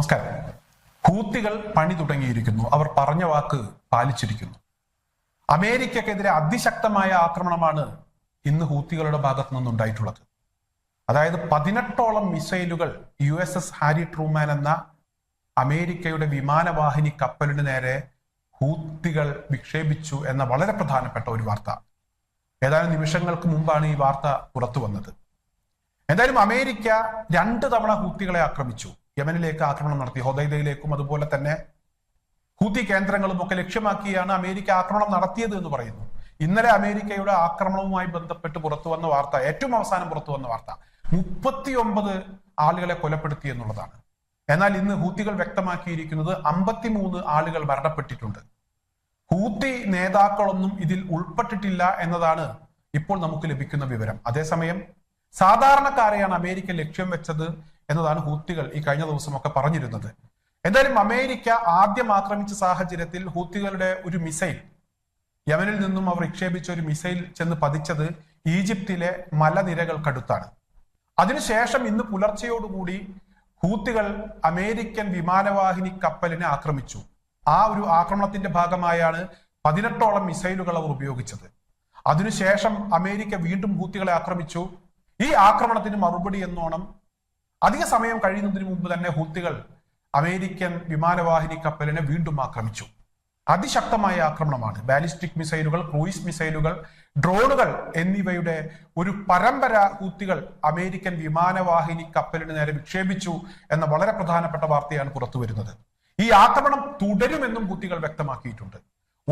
നമസ്കാരം. ഹൂത്തികൾ പണി തുടങ്ങിയിരിക്കുന്നു. അവർ പറഞ്ഞ വാക്ക് പാലിച്ചിരിക്കുന്നു. അമേരിക്കക്കെതിരെ അതിശക്തമായ ആക്രമണമാണ് ഇന്ന് ഹൂത്തികളുടെ ഭാഗത്തു നിന്നുണ്ടായിട്ടുള്ളത് അതായത് പതിനെട്ടോളം മിസൈലുകൾ U S S Harry Truman എന്ന അമേരിക്കയുടെ വിമാനവാഹിനി കപ്പലിന് നേരെ ഹൂത്തികൾ വിക്ഷേപിച്ചു എന്ന വളരെ പ്രധാനപ്പെട്ട ഒരു വാർത്ത. ഏതാനും നിമിഷങ്ങൾക്ക് മുമ്പാണ് ഈ വാർത്ത പുറത്തു വന്നത് എന്തായാലും അമേരിക്ക രണ്ട് തവണ ഹൂത്തികളെ ആക്രമിച്ചു. യമനിലേക്ക് ആക്രമണം നടത്തി. ഹൊദൈദയിലേക്കും അതുപോലെ തന്നെ ഹൂത്തി കേന്ദ്രങ്ങളും ഒക്കെ ലക്ഷ്യമാക്കിയാണ് അമേരിക്ക ആക്രമണം നടത്തിയത് എന്ന് പറയുന്നു. ഇന്നലെ അമേരിക്കയുടെ ആക്രമണവുമായി ബന്ധപ്പെട്ട് പുറത്തു വന്ന വാർത്ത ഏറ്റവും അവസാനം പുറത്തു വന്ന വാർത്ത മുപ്പത്തിയൊമ്പത് ആളുകളെ കൊലപ്പെടുത്തി എന്നുള്ളതാണ്. എന്നാൽ ഇന്ന് ഹൂത്തികൾ വ്യക്തമാക്കിയിരിക്കുന്നത് അമ്പത്തിമൂന്ന് ആളുകൾ മരണപ്പെട്ടിട്ടുണ്ട്. ഹൂത്തി നേതാക്കളൊന്നും ഇതിൽ ഉൾപ്പെട്ടിട്ടില്ല എന്നതാണ് ഇപ്പോൾ നമുക്ക് ലഭിക്കുന്ന വിവരം. അതേസമയം സാധാരണക്കാരെയാണ് അമേരിക്ക ലക്ഷ്യം വെച്ചത് എന്നതാണ് ഹൂത്തികൾ ഈ കഴിഞ്ഞ ദിവസമൊക്കെ പറഞ്ഞിരുന്നത്. എന്തായാലും അമേരിക്ക ആദ്യം ആക്രമിച്ച സാഹചര്യത്തിൽ ഹൂത്തികളുടെ ഒരു മിസൈൽ യമനിൽ നിന്നും അവർ വിക്ഷേപിച്ച ഒരു മിസൈൽ ചെന്ന് പതിച്ചത് ഈജിപ്തിലെ മലനിരകൾക്കടുത്താണ് അതിനുശേഷം ഇന്ന് പുലർച്ചയോടുകൂടി ഹൂത്തികൾ അമേരിക്കൻ വിമാനവാഹിനി കപ്പലിനെ ആക്രമിച്ചു. ആ ഒരു ആക്രമണത്തിന്റെ ഭാഗമായാണ് പതിനെട്ടോളം മിസൈലുകൾ അവർ ഉപയോഗിച്ചത്. അതിനുശേഷം അമേരിക്ക വീണ്ടും ഹൂത്തികളെ ആക്രമിച്ചു. ഈ ആക്രമണത്തിന് മറുപടി എന്നോണം അധിക സമയം കഴിയുന്നതിന് മുമ്പ് തന്നെ ഹൂത്തികൾ അമേരിക്കൻ വിമാനവാഹിനി കപ്പലിനെ വീണ്ടും ആക്രമിച്ചു. അതിശക്തമായ ആക്രമണമാണ്. ബാലിസ്റ്റിക് മിസൈലുകൾ ക്രൂയിസ് മിസൈലുകൾ ഡ്രോണുകൾ എന്നിവയുടെ ഒരു പരമ്പര ഹൂത്തികൾ അമേരിക്കൻ വിമാനവാഹിനി കപ്പലിന് നേരെ വിക്ഷേപിച്ചു എന്ന വളരെ പ്രധാനപ്പെട്ട വാർത്തയാണ് പുറത്തു വരുന്നത് ഈ ആക്രമണം തുടരുമെന്നും ഹൂത്തികൾ വ്യക്തമാക്കിയിട്ടുണ്ട്.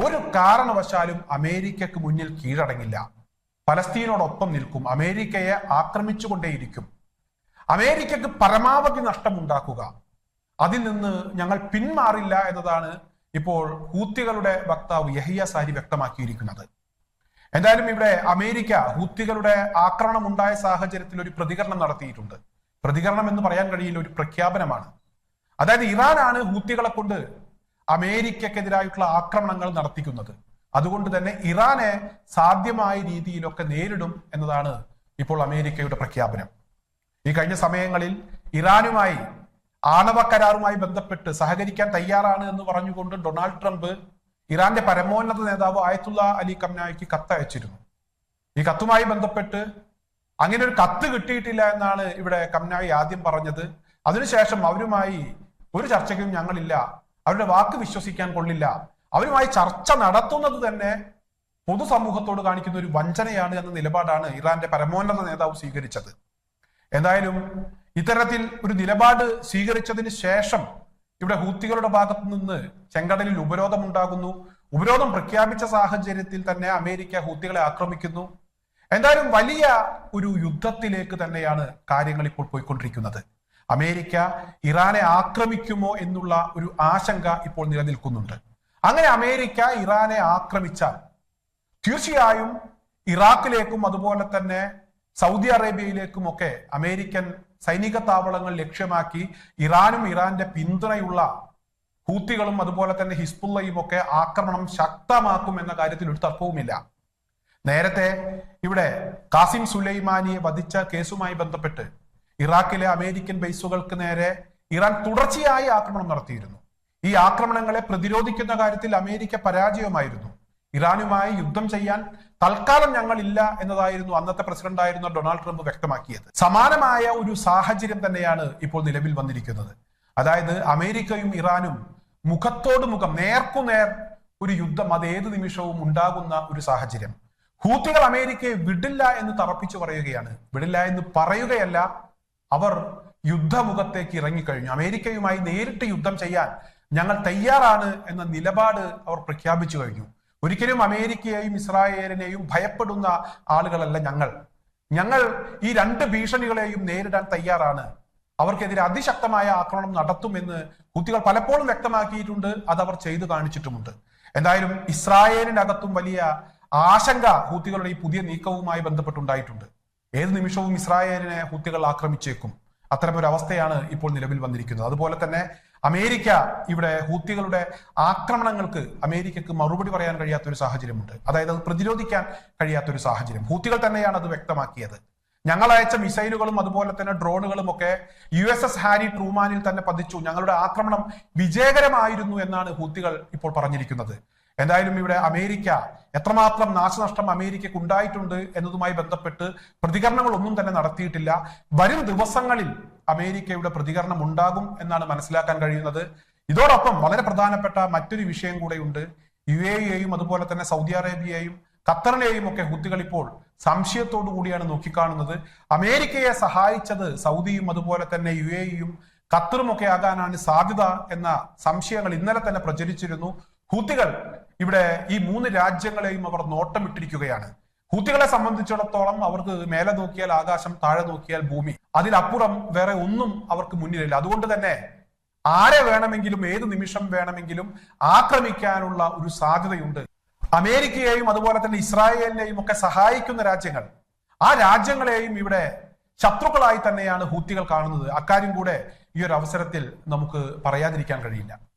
ഒരു കാരണവശാലും അമേരിക്കക്ക് മുന്നിൽ കീഴടങ്ങില്ല. പലസ്തീനോടൊപ്പം നിൽക്കും. അമേരിക്കയെ ആക്രമിച്ചുകൊണ്ടേയിരിക്കും. അമേരിക്കക്ക് പരമാവധി നഷ്ടമുണ്ടാക്കുക. അതിൽ നിന്ന് ഞങ്ങൾ പിന്മാറില്ല എന്നതാണ് ഇപ്പോൾ ഹൂത്തികളുടെ വക്താവ് യഹിയ സാരി വ്യക്തമാക്കിയിരിക്കുന്നത്. എന്തായാലും ഇവിടെ അമേരിക്ക ഹൂത്തികളുടെ ആക്രമണം ഉണ്ടായ സാഹചര്യത്തിൽ ഒരു പ്രതികരണം നടത്തിയിട്ടുണ്ട്. പ്രതികരണം എന്ന് പറയാൻ കഴിയില്ല ഒരു പ്രഖ്യാപനമാണ്. അതായത് ഇറാനാണ് ഹൂത്തികളെ കൊണ്ട് അമേരിക്കക്കെതിരായിട്ടുള്ള ആക്രമണങ്ങൾ നടത്തിക്കുന്നത്. അതുകൊണ്ട് തന്നെ ഇറാനെ സാധ്യമായ രീതിയിലൊക്കെ നേരിടും എന്നതാണ് ഇപ്പോൾ അമേരിക്കയുടെ പ്രഖ്യാപനം. ഈ കഴിഞ്ഞ സമയങ്ങളിൽ ഇറാനുമായി ആണവ കരാറുമായി ബന്ധപ്പെട്ട് സഹകരിക്കാൻ തയ്യാറാണ് എന്ന് പറഞ്ഞുകൊണ്ട് ഡൊണാൾഡ് ട്രംപ് ഇറാന്റെ പരമോന്നത നേതാവ് ആയത്തുള്ള അലി കംനായിക്ക് കത്ത് അയച്ചിരുന്നു. ഈ കത്തുമായി ബന്ധപ്പെട്ട് അങ്ങനെ ഒരു കത്ത് കിട്ടിയിട്ടില്ല എന്നാണ് ഇവിടെ കംനായി ആദ്യം പറഞ്ഞത്. അതിനുശേഷം അവരുമായി ഒരു ചർച്ചയ്ക്കും ഞങ്ങളില്ല. അവരുടെ വാക്ക് വിശ്വസിക്കാൻ കൊള്ളില്ല. അവരുമായി ചർച്ച നടത്തുന്നത് തന്നെ പൊതുസമൂഹത്തോട് കാണിക്കുന്ന ഒരു വഞ്ചനയാണ് എന്ന നിലപാടാണ് ഇറാന്റെ പരമോന്നത നേതാവ് സ്വീകരിച്ചത്. എന്തായാലും ഇത്തരത്തിൽ ഒരു നിലപാട് സ്വീകരിച്ചതിന് ശേഷം ഇവിടെ ഹൂത്തികളുടെ ഭാഗത്തു നിന്ന് ചെങ്കടലിൽ ഉപരോധം ഉണ്ടാകുന്നു ഉപരോധം പ്രഖ്യാപിച്ച സാഹചര്യത്തിൽ തന്നെ അമേരിക്ക ഹൂത്തികളെ ആക്രമിക്കുന്നു. എന്തായാലും വലിയ ഒരു യുദ്ധത്തിലേക്ക് തന്നെയാണ് കാര്യങ്ങൾ ഇപ്പോൾ പോയിക്കൊണ്ടിരിക്കുന്നത്. അമേരിക്ക ഇറാനെ ആക്രമിക്കുമോ എന്നുള്ള ഒരു ആശങ്ക ഇപ്പോൾ നിലനിൽക്കുന്നുണ്ട്. അങ്ങനെ അമേരിക്ക ഇറാനെ ആക്രമിച്ചാൽ തീർച്ചയായും ഇറാഖിലേക്കും അതുപോലെ തന്നെ സൗദി അറേബ്യയിലേക്കുമൊക്കെ അമേരിക്കൻ സൈനിക താവളങ്ങൾ ലക്ഷ്യമാക്കി ഇറാനും ഇറാന്റെ പിന്തുണയുള്ള ഹൂത്തികളും അതുപോലെ തന്നെ ഹിസ്ബുള്ളയും ഒക്കെ ആക്രമണം ശക്തമാക്കും എന്ന കാര്യത്തിൽ ഒരു തർക്കവുമില്ല. നേരത്തെ ഇവിടെ കാസിം സുലൈമാനിയെ വധിച്ച കേസുമായി ബന്ധപ്പെട്ട് ഇറാഖിലെ അമേരിക്കൻ ബേസുകൾക്ക് നേരെ ഇറാൻ തുടർച്ചയായി ആക്രമണം നടത്തിയിരുന്നു. ഈ ആക്രമണങ്ങളെ പ്രതിരോധിക്കുന്ന കാര്യത്തിൽ അമേരിക്ക പരാജയമായിരുന്നു. ഇറാനുമായി യുദ്ധം ചെയ്യാൻ തൽക്കാലം ഞങ്ങളില്ല എന്നതായിരുന്നു അന്നത്തെ പ്രസിഡന്റ് ആയിരുന്ന ഡൊണാൾഡ് ട്രംപ് വ്യക്തമാക്കിയത്. സമാനമായ ഒരു സാഹചര്യം തന്നെയാണ് ഇപ്പോൾ നിലവിൽ വന്നിരിക്കുന്നത്. അതായത് അമേരിക്കയും ഇറാനും മുഖത്തോട് മുഖം നേർക്കുനേർ ഒരു യുദ്ധം അത് ഏത് നിമിഷവും ഉണ്ടാകുന്ന ഒരു സാഹചര്യം. ഹൂത്തികൾ അമേരിക്കയെ വിടില്ല എന്ന് തറപ്പിച്ചു പറയുകയാണ്. വിടില്ല എന്ന് പറയുകയല്ല അവർ യുദ്ധമുഖത്തേക്ക് ഇറങ്ങിക്കഴിഞ്ഞു. അമേരിക്കയുമായി നേരിട്ട് യുദ്ധം ചെയ്യാൻ ഞങ്ങൾ തയ്യാറാണ് എന്ന നിലപാട് അവർ പ്രഖ്യാപിച്ചു കഴിഞ്ഞു. ഒരിക്കലും അമേരിക്കയെയും ഇസ്രായേലിനെയും ഭയപ്പെടുന്ന ആളുകളല്ല ഞങ്ങൾ. ഞങ്ങൾ ഈ രണ്ട് ഭീഷണികളെയും നേരിടാൻ തയ്യാറാണ്. അവർക്കെതിരെ അതിശക്തമായ ആക്രമണം നടത്തുമെന്ന് കുട്ടികൾ പലപ്പോഴും വ്യക്തമാക്കിയിട്ടുണ്ട് അത് അവർ ചെയ്തു കാണിച്ചിട്ടുമുണ്ട്. എന്തായാലും ഇസ്രായേലിനകത്തും വലിയ ആശങ്ക ഹൂത്തികളുടെ ഈ പുതിയ നീക്കവുമായി ബന്ധപ്പെട്ടുണ്ടായിട്ടുണ്ട്. ഏത് നിമിഷവും ഇസ്രായേലിനെ ഹൂത്തികൾ ആക്രമിച്ചേക്കും. അത്തരമൊരു അവസ്ഥയാണ് ഇപ്പോൾ നിലവിൽ വന്നിരിക്കുന്നത്. അതുപോലെ തന്നെ അമേരിക്ക ഇവിടെ ഹൂത്തികളുടെ ആക്രമണങ്ങൾക്ക് അമേരിക്കക്ക് മറുപടി പറയാൻ കഴിയാത്ത ഒരു സാഹചര്യമുണ്ട്. അതായത് അത് പ്രതിരോധിക്കാൻ കഴിയാത്ത ഒരു സാഹചര്യം. ഹൂത്തികൾ തന്നെയാണ് അത് വ്യക്തമാക്കിയത്. ഞങ്ങൾ അയച്ച മിസൈലുകളും അതുപോലെ തന്നെ ഡ്രോണുകളും ഒക്കെ യു എസ് എസ് ഹാരി ട്രൂമാനിൽ തന്നെ പതിച്ചു. ഞങ്ങളുടെ ആക്രമണം വിജയകരമായിരുന്നു എന്നാണ് ഹൂത്തികൾ ഇപ്പോൾ പറഞ്ഞിരിക്കുന്നത്. എന്തായാലും ഇവിടെ അമേരിക്ക എത്രമാത്രം നാശനഷ്ടം അമേരിക്കക്ക് ഉണ്ടായിട്ടുണ്ട് എന്നതുമായി ബന്ധപ്പെട്ട് പ്രതികരണങ്ങൾ ഒന്നും തന്നെ നടത്തിയിട്ടില്ല. വരും ദിവസങ്ങളിൽ അമേരിക്കയുടെ പ്രതികരണം ഉണ്ടാകും എന്നാണ് മനസ്സിലാക്കാൻ കഴിയുന്നത്. ഇതോടൊപ്പം വളരെ പ്രധാനപ്പെട്ട മറ്റൊരു വിഷയം കൂടെയുണ്ട്. യു എയും അതുപോലെ തന്നെ സൗദി അറേബ്യയെയും ഖത്തറിനെയും ഒക്കെ ഹുത്തികൾ ഇപ്പോൾ സംശയത്തോടു കൂടിയാണ് നോക്കിക്കാണുന്നത്. അമേരിക്കയെ സഹായിച്ചത് സൗദിയും അതുപോലെ തന്നെ യു എയും ഖത്തറും ഒക്കെ ആകാനാണ് സാധ്യത എന്ന സംശയങ്ങൾ ഇന്നലെ തന്നെ പ്രചരിച്ചിരുന്നു. ഹൂത്തികൾ ഇവിടെ ഈ മൂന്ന് രാജ്യങ്ങളെയും അവർ നോട്ടമിട്ടിരിക്കുകയാണ്. ഹൂത്തികളെ സംബന്ധിച്ചിടത്തോളം അവർക്ക് മേലെ നോക്കിയാൽ ആകാശം താഴെ നോക്കിയാൽ ഭൂമി. അതിലപ്പുറം വേറെ ഒന്നും അവർക്ക് മുന്നിലില്ല. അതുകൊണ്ട് തന്നെ ആരെ വേണമെങ്കിലും ഏത് നിമിഷം വേണമെങ്കിലും ആക്രമിക്കാനുള്ള ഒരു സാധ്യതയുണ്ട്. അമേരിക്കയെയും അതുപോലെ തന്നെ ഇസ്രായേലിനെയും ഒക്കെ സഹായിക്കുന്ന രാജ്യങ്ങൾ. ആ രാജ്യങ്ങളെയും ഇവിടെ ശത്രുക്കളായി തന്നെയാണ് ഹൂത്തികൾ കാണുന്നത്. അക്കാര്യം കൂടെ ഈ ഒരു അവസരത്തിൽ നമുക്ക് പറയാതിരിക്കാൻ കഴിയില്ല.